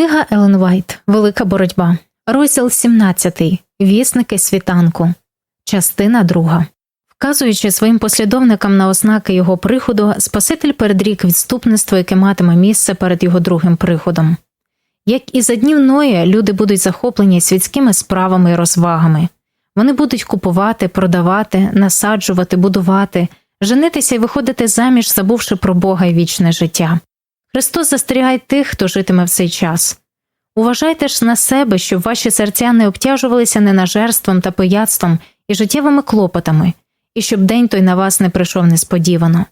Книга Елен Вайт Велика боротьба. Розділ 17. Вісники світанку. Частина 2. Вказуючи своїм послідовникам на ознаки його приходу, Спаситель передрік відступництво, яке матиме місце перед його другим приходом. Як і за днів Ноя, люди будуть захоплені світськими справами і розвагами. Вони будуть купувати, продавати, насаджувати, будувати, женитися і виходити заміж, забувши про Бога і вічне життя. Христос застерігає тих, хто житиме в цей час. Уважайте ж на себе, щоб ваші серця не обтяжувалися ненажерством та пияцтвом і життєвими клопотами, і щоб день той на вас не прийшов несподівано.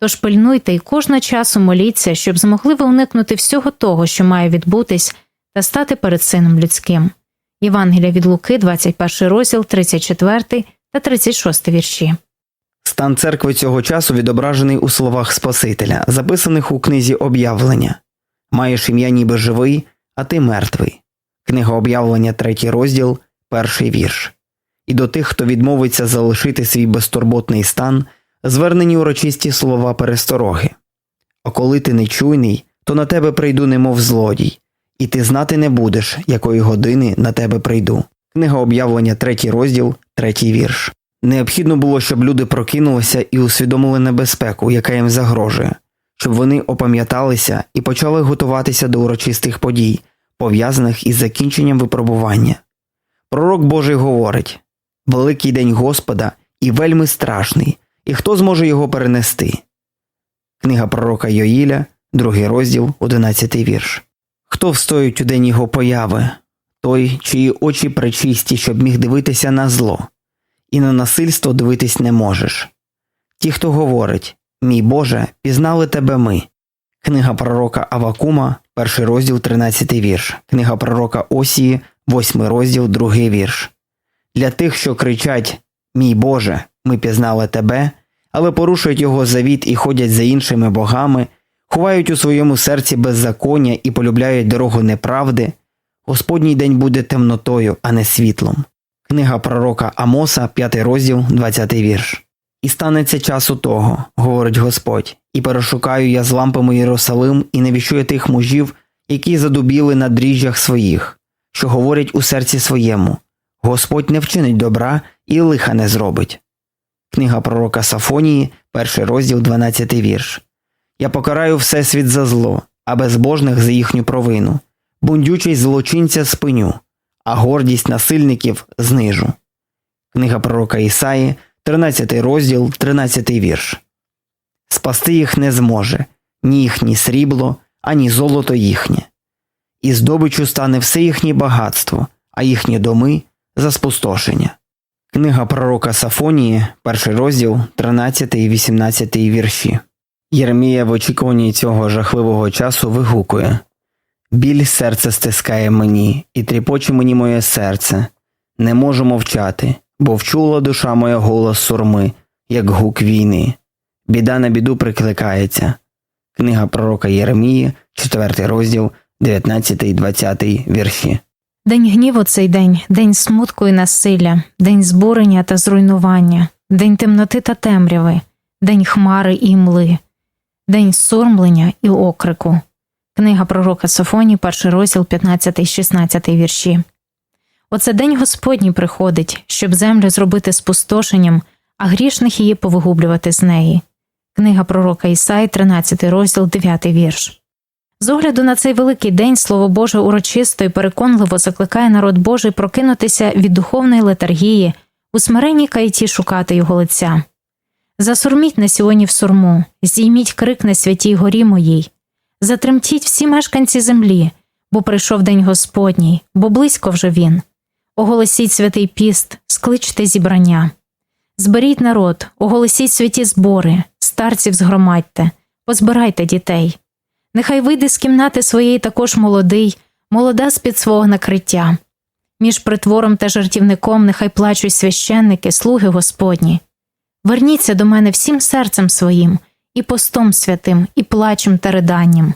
Тож пильнуйте і кожного часу моліться, щоб змогли ви уникнути всього того, що має відбутись, та стати перед Сином людським. Євангелія від Луки, 21 розділ, 34 та 36 вірші. Стан церкви цього часу відображений у словах Спасителя, записаних у книзі об'явлення Маєш ім'я ніби живий, а ти мертвий. Книга об'явлення, третій розділ, перший вірш. І до тих, хто відмовиться залишити свій безтурботний стан, звернені урочисті слова перестороги. А коли ти нечуйний, то на тебе прийду, немов злодій, і ти знати не будеш, якої години на тебе прийду. Книга об'явлення, третій розділ, третій вірш. Необхідно було, щоб люди прокинулися і усвідомили небезпеку, яка їм загрожує, щоб вони опам'яталися і почали готуватися до урочистих подій, пов'язаних із закінченням випробування. Пророк Божий говорить Великий день Господа і вельми страшний, і хто зможе його перенести? Книга пророка Йоїля, другий розділ, одинадцятий вірш. Хто встоїть у день його появи? Той, чиї очі пречисті, щоб міг дивитися на зло і на насильство дивитись не можеш. Ті, хто говорить Мій Боже, пізнали тебе ми. Книга пророка Авакума, перший розділ, 13 вірш, книга пророка Осії, 8 розділ, 2 вірш. Для тих, що кричать Мій Боже, ми пізнали тебе, але порушують його завіт і ходять за іншими богами, ховають у своєму серці беззаконня і полюбляють дорогу неправди, Господній день буде темнотою, а не світлом. Книга пророка Амоса, 5 розділ, 20 вірш. І станеться часу того, говорить Господь, і перешукаю я з лампами Єрусалим і не віщую тих мужів, які задубіли на дріжджах своїх, що говорять у серці своєму Господь не вчинить добра і лиха не зробить. Книга пророка Сафонії, перший розділ, 12 вірш. Я покараю всесвіт за зло, а безбожних за їхню провину, бундючість злочинця спиню а гордість насильників знижу. Книга пророка Ісаї, 13 розділ, 13 вірш. Спасти їх не зможе ні їхнє срібло, ані золото їхнє. І здобичу стане все їхнє багатство, а їхні доми за спустошення. Книга пророка Сафонії, перший розділ, 13 і 18 вірші. Єремія в очікуванні цього жахливого часу вигукує Біль серце стискає мені, і тріпоче мені моє серце. Не можу мовчати, бо вчула душа моя голос сурми, як гук війни. Біда на біду прикликається. Книга пророка Єремії, 4 розділ, 19 і 20 вірші. День гніву цей день, день смутку і насилля, день збурення та зруйнування, день темноти та темряви, день хмари і мли, день сурмлення і окрику. Книга пророка Софоні, перший розділ, 15, 16 вірші. Оце день Господній приходить, щоб землю зробити спустошенням, а грішних її повигублювати з неї. Книга пророка Ісаї, 13 розділ, 9 вірш. З огляду на цей великий день Слово Боже урочисто і переконливо закликає народ Божий прокинутися від духовної летаргії, у смиренній кайті шукати його лиця. Засурміть на сьогодні в сурму, здійміть крик на святій горі моїй. Затремтіть всі мешканці землі, бо прийшов день Господній, бо близько вже він. Оголосіть святий піст, скличте зібрання. Зберіть народ, оголосіть святі збори, старців згромадьте, позбирайте дітей. Нехай вийде з кімнати своєї також молодий, молода з під свого накриття. Між притвором та жартівником нехай плачуть священники, слуги Господні. Верніться до мене всім серцем своїм і постом святим, і плачем та риданням,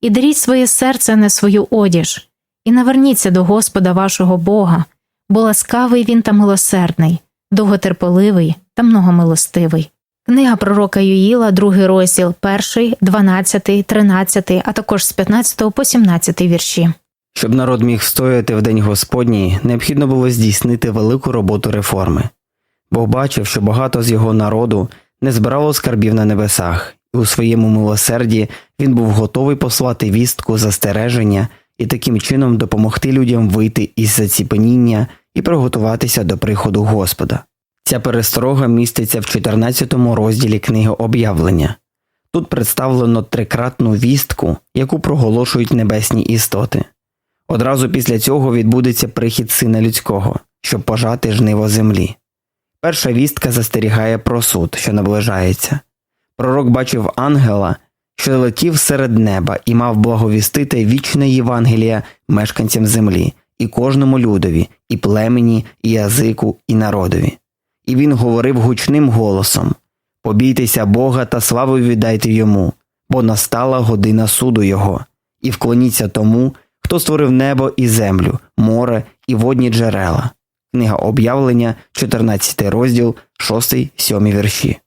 і даріть своє серце на свою одіж, і наверніться до Господа вашого Бога, бо ласкавий він та милосердний, довготерпеливий та многомилостивий. Книга пророка Юїла, другий розділ, перший, 12, 13, а також з 15 по 17 вірші. Щоб народ міг встояти в день Господній, необхідно було здійснити велику роботу реформи. Бог бачив, що багато з його народу не збирало скарбів на небесах, і у своєму милосерді він був готовий послати вістку застереження і таким чином допомогти людям вийти із заціпеніння і приготуватися до приходу Господа. Ця пересторога міститься в 14 розділі книги об'явлення. Тут представлено трикратну вістку, яку проголошують небесні істоти. Одразу після цього відбудеться прихід сина людського, щоб пожати жниво землі. Перша вістка застерігає про суд, що наближається. Пророк бачив ангела, що летів серед неба і мав благовістити вічне Євангелія мешканцям землі, і кожному людові, і племені, і язику, і народові. І він говорив гучним голосом Побійтеся Бога та славу віддайте йому, бо настала година суду Його, і вклоніться тому, хто створив небо і землю, море і водні джерела. Книга об'явлення, 14 розділ, 6-7 вірші.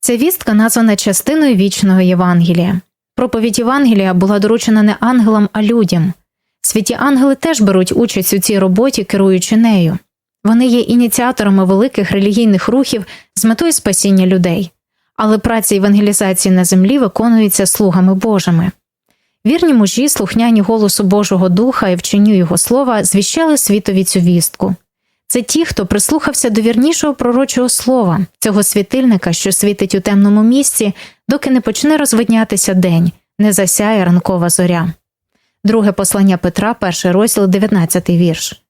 Ця вістка названа частиною вічного Євангелія. Проповідь Євангелія була доручена не ангелам, а людям. Святі ангели теж беруть участь у цій роботі, керуючи нею. Вони є ініціаторами великих релігійних рухів з метою спасіння людей, але праця евангелізації на землі виконується слугами Божими. Вірні мужі, слухняні голосу Божого Духа і вченню Його слова, звіщали світові цю вістку. Це ті, хто прислухався до вірнішого пророчого слова, цього світильника, що світить у темному місці, доки не почне розвиднятися день, не засяє ранкова зоря. Друге послання Петра, перший розділ, 19 вірш.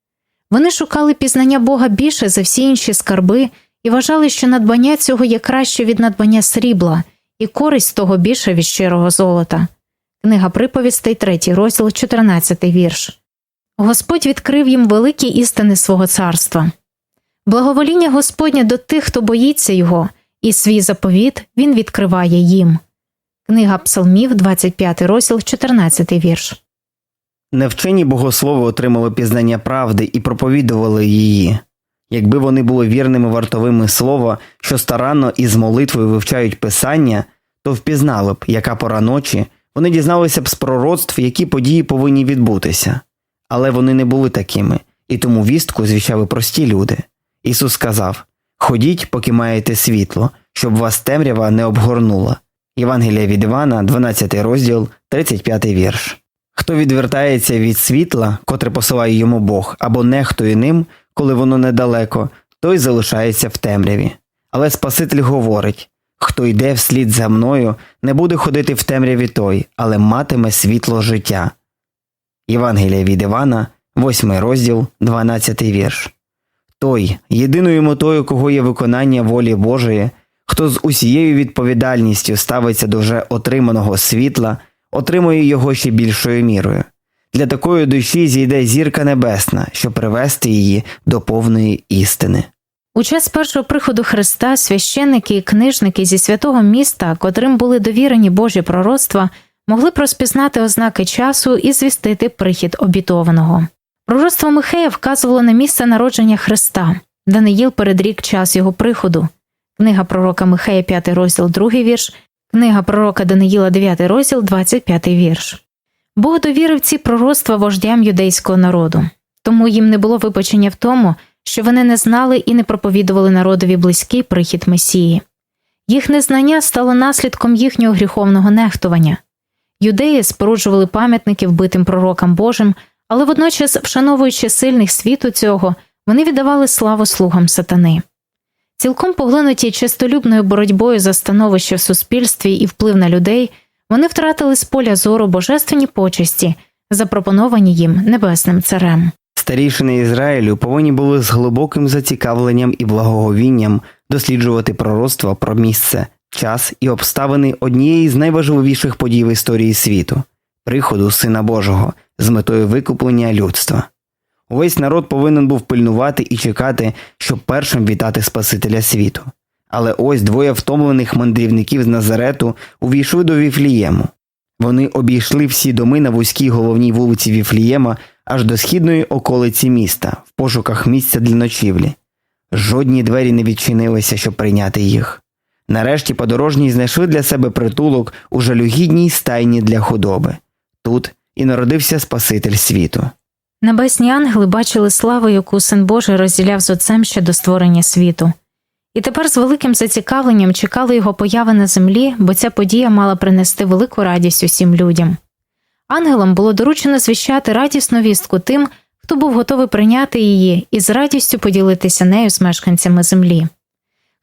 Вони шукали пізнання Бога більше за всі інші скарби і вважали, що надбання цього є краще від надбання срібла, і користь того більше від щирого золота. Книга приповістей, 3 розділ, 14 вірш. Господь відкрив їм великі істини свого царства. Благовоління Господнє до тих, хто боїться його, і свій заповіт він відкриває їм. Книга Псалмів, 25 розділ, 14 вірш. Невчені богослови отримали пізнання правди і проповідували її. Якби вони були вірними вартовими слова, що старанно і з молитвою вивчають писання, то впізнали б, яка пора ночі, вони дізналися б з пророцтв, які події повинні відбутися. Але вони не були такими, і тому вістку звіщали прості люди. Ісус сказав Ходіть, поки маєте світло, щоб вас темрява не обгорнула. Євангелія від Івана, 12 розділ, 35 вірш. Хто відвертається від світла, котре посилає йому Бог, або нехтує ним, коли воно недалеко, той залишається в темряві. Але Спаситель говорить хто йде вслід за мною, не буде ходити в темряві той, але матиме світло життя. Євангелія від Івана, 8 розділ, 12 вірш. Той, єдиною метою, кого є виконання волі Божої, хто з усією відповідальністю ставиться до вже отриманого світла, отримує його ще більшою мірою. Для такої душі зійде зірка небесна, щоб привести її до повної істини. У час першого приходу Христа священники і книжники зі святого міста, котрим були довірені Божі пророцтва, могли б розпізнати ознаки часу і звістити прихід обітованого. Пророцтво Михея вказувало на місце народження Христа. Даниїл передрік час його приходу. Книга пророка Михея, 5 розділ, 2 вірш, книга пророка Даниїла, 9 розділ, 25 вірш. Бог довірив ці пророцтва вождям юдейського народу, тому їм не було вибачення в тому, що вони не знали і не проповідували народові близький прихід Месії. Їх незнання стало наслідком їхнього гріховного нехтування. Юдеї споруджували пам'ятники вбитим пророкам Божим, але водночас, вшановуючи сильних світу цього, вони віддавали славу слугам сатани. Цілком поглинуті чистолюбною боротьбою за становище в суспільстві і вплив на людей, вони втратили з поля зору божественні почесті, запропоновані їм небесним царем. Старішини Ізраїлю повинні були з глибоким зацікавленням і благоговінням досліджувати пророцтва про місце, час і обставини однієї з найважливіших подій в історії світу приходу Сина Божого з метою викуплення людства. Увесь народ повинен був пильнувати і чекати, щоб першим вітати Спасителя світу. Але ось двоє втомлених мандрівників з Назарету увійшли до Віфлієму. Вони обійшли всі доми на вузькій головній вулиці Віфлієма аж до східної околиці міста в пошуках місця для ночівлі. Жодні двері не відчинилися, щоб прийняти їх. Нарешті подорожні знайшли для себе притулок у жалюгідній стайні для худоби. Тут і народився Спаситель світу. Небесні ангели бачили славу, яку син Божий розділяв з отцем ще до створення світу. І тепер з великим зацікавленням чекали його появи на землі, бо ця подія мала принести велику радість усім людям. Ангелам було доручено звіщати радісну вістку тим, хто був готовий прийняти її і з радістю поділитися нею з мешканцями землі.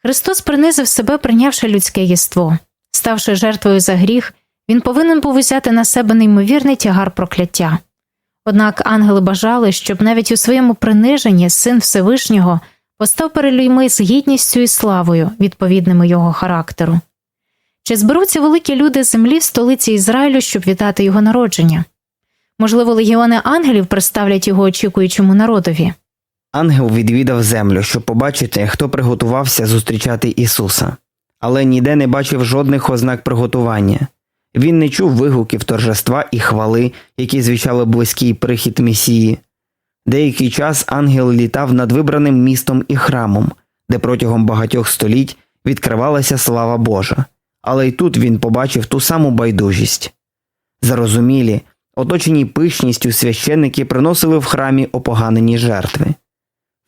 Христос принизив себе, прийнявши людське єство. Ставши жертвою за гріх, він повинен був узяти на себе неймовірний тягар прокляття. Однак ангели бажали, щоб навіть у своєму приниженні син Всевишнього постав перед людьми з гідністю і славою, відповідними його характеру. Чи зберуться великі люди землі в столиці Ізраїлю, щоб вітати його народження? Можливо, легіони ангелів представлять його очікуючому народові. Ангел відвідав землю, щоб побачити, хто приготувався зустрічати Ісуса, але ніде не бачив жодних ознак приготування. Він не чув вигуків торжества і хвали, які звічали близький прихід Месії. Деякий час ангел літав над вибраним містом і храмом, де протягом багатьох століть відкривалася слава Божа, але й тут він побачив ту саму байдужість. Зарозумілі, оточені пишністю священники приносили в храмі опоганені жертви.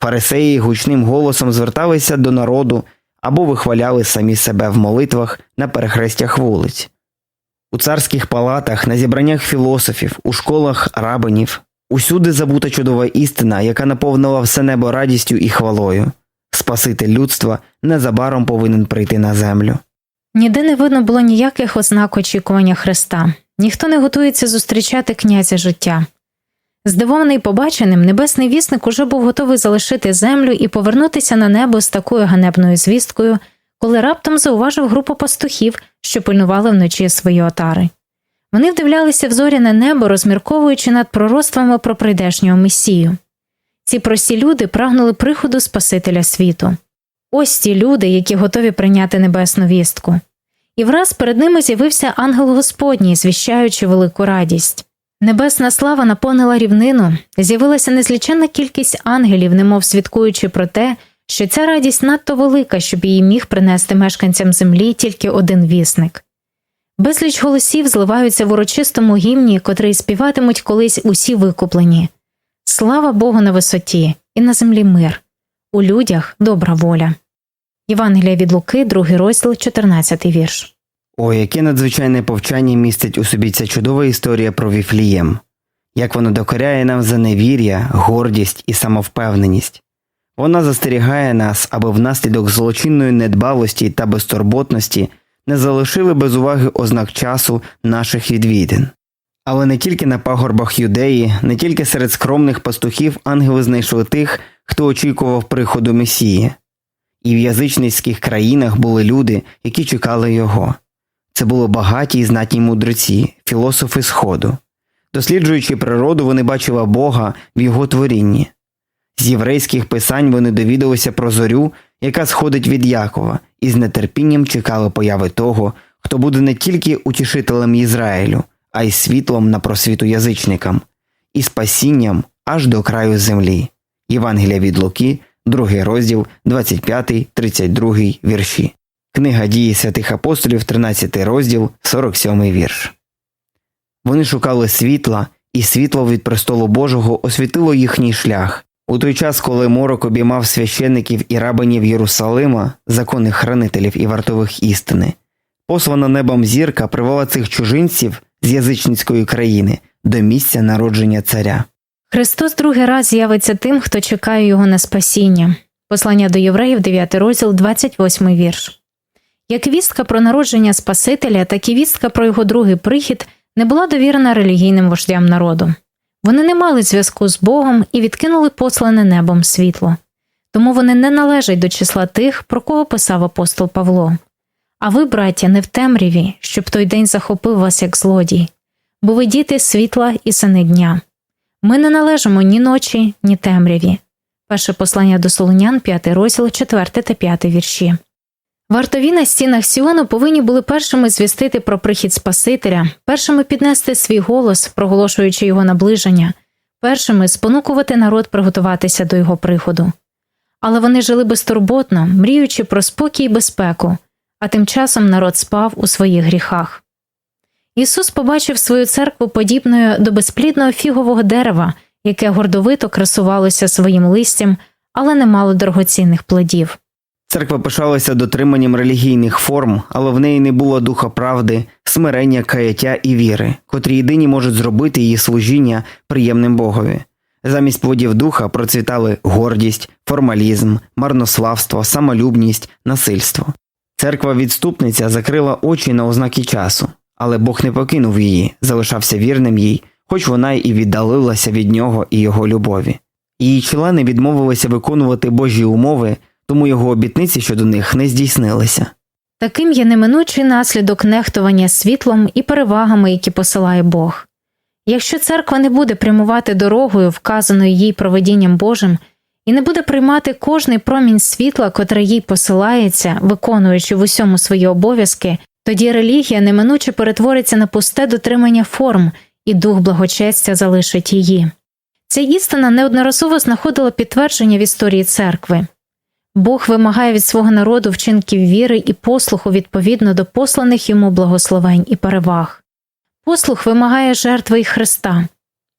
Фарисеї гучним голосом зверталися до народу або вихваляли самі себе в молитвах на перехрестях вулиць. У царських палатах, на зібраннях філософів, у школах рабинів, усюди забута чудова істина, яка наповнила все небо радістю і хвалою. Спаситель людства незабаром повинен прийти на землю. Ніде не видно було ніяких ознак очікування Христа, ніхто не готується зустрічати князя життя. Здивований побаченим, небесний вісник уже був готовий залишити землю і повернутися на небо з такою ганебною звісткою, коли раптом зауважив групу пастухів, що пильнували вночі свої отари. Вони вдивлялися в зоряне небо, розмірковуючи над пророцтвами про прийдешнього Месію. Ці прості люди прагнули приходу Спасителя світу. Ось ті люди, які готові прийняти небесну вістку. І враз перед ними з'явився ангел Господній, звіщаючи велику радість. Небесна слава наповнила рівнину, з'явилася незліченна кількість ангелів, немов свідкуючи про те, що ця радість надто велика, щоб її міг принести мешканцям землі тільки один вісник. Безліч голосів зливаються в урочистому гімні, котрий співатимуть колись усі викуплені. Слава Богу на висоті, і на землі мир, у людях добра воля. Євангелія від Луки, другий розділ, 14 вірш. О, яке надзвичайне повчання містить у собі ця чудова історія про Віфлієм, як воно докоряє нам за невір'я, гордість і самовпевненість. Вона застерігає нас, аби внаслідок злочинної недбалості та безтурботності не залишили без уваги ознак часу наших відвідин. Але не тільки на пагорбах юдеї, не тільки серед скромних пастухів ангели знайшли тих, хто очікував приходу Месії. І в язичницьких країнах були люди, які чекали його. Це були багаті і знатні мудреці, філософи Сходу. Досліджуючи природу, вони бачили Бога в його творінні. З єврейських писань вони довідалися про зорю, яка сходить від Якова, і з нетерпінням чекали появи того, хто буде не тільки утішителем Ізраїлю, а й світлом на просвіту язичникам, і спасінням аж до краю землі. Євангелія від Луки, 2 розділ, 25, 32 вірші. Книга дії святих апостолів, 13 розділ, 47 вірш. Вони шукали світла, і світло від престолу Божого освітило їхній шлях. У той час, коли морок обіймав священників і рабинів Єрусалима, законних хранителів і вартових істини, послана небом зірка привела цих чужинців з язичницької країни до місця народження царя. Христос другий раз з'явиться тим, хто чекає його на спасіння. Послання до євреїв, 9 розділ, 28 вірш. Як вістка про народження Спасителя, так і вістка про його другий прихід не була довірена релігійним вождям народу. Вони не мали зв'язку з Богом і відкинули послане небом світло. Тому вони не належать до числа тих, про кого писав апостол Павло. А ви, браття, не в темряві, щоб той день захопив вас як злодій, бо ви діти світла і сини дня. Ми не належимо ні ночі, ні темряві. Перше послання до Солонян, 5 розділ, 4 та 5 вірші. Вартові на стінах Сіону повинні були першими звістити про прихід Спасителя, першими піднести свій голос, проголошуючи його наближення, першими спонукувати народ приготуватися до його приходу. Але вони жили безтурботно, мріючи про спокій і безпеку, а тим часом народ спав у своїх гріхах. Ісус побачив свою церкву подібною до безплідного фігового дерева, яке гордовито красувалося своїм листям, але не мало дорогоцінних плодів. Церква пишалася дотриманням релігійних форм, але в неї не було духа правди, смирення, каяття і віри, котрі єдині можуть зробити її служіння приємним Богові. Замість плодів духа процвітали гордість, формалізм, марнославство, самолюбність, насильство. Церква відступниця закрила очі на ознаки часу, але Бог не покинув її, залишався вірним їй, хоч вона і віддалилася від нього і його любові. Її члени відмовилися виконувати Божі умови, тому його обітниці щодо них не здійснилися. Таким є неминучий наслідок нехтування світлом і перевагами, які посилає Бог. Якщо церква не буде прямувати дорогою, вказаною їй проведінням Божим, і не буде приймати кожний промінь світла, котре їй посилається, виконуючи в усьому свої обов'язки, тоді релігія неминуче перетвориться на пусте дотримання форм, і дух благочестя залишить її. Ця істина неодноразово знаходила підтвердження в історії церкви. Бог вимагає від свого народу вчинків віри і послуху відповідно до посланих йому благословень і переваг. Послух вимагає жертви й Христа,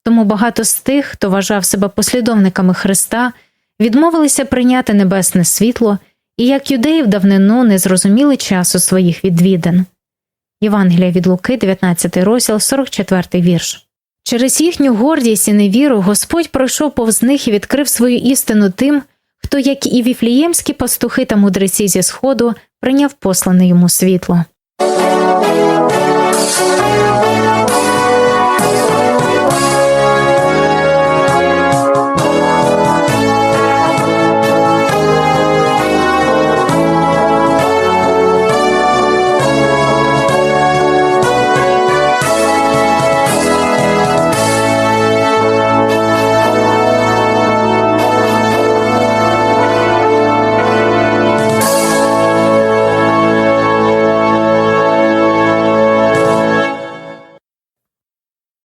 тому багато з тих, хто вважав себе послідовниками Христа, відмовилися прийняти небесне світло і, як юдеї в давнину, не зрозуміли часу своїх відвідин. Євангелія від Луки, 19 розділ, 44 вірш. Через їхню гордість і невіру Господь пройшов повз них і відкрив свою істину тим, хто, як і віфліємські пастухи та мудреці зі Сходу, прийняв послане йому світло.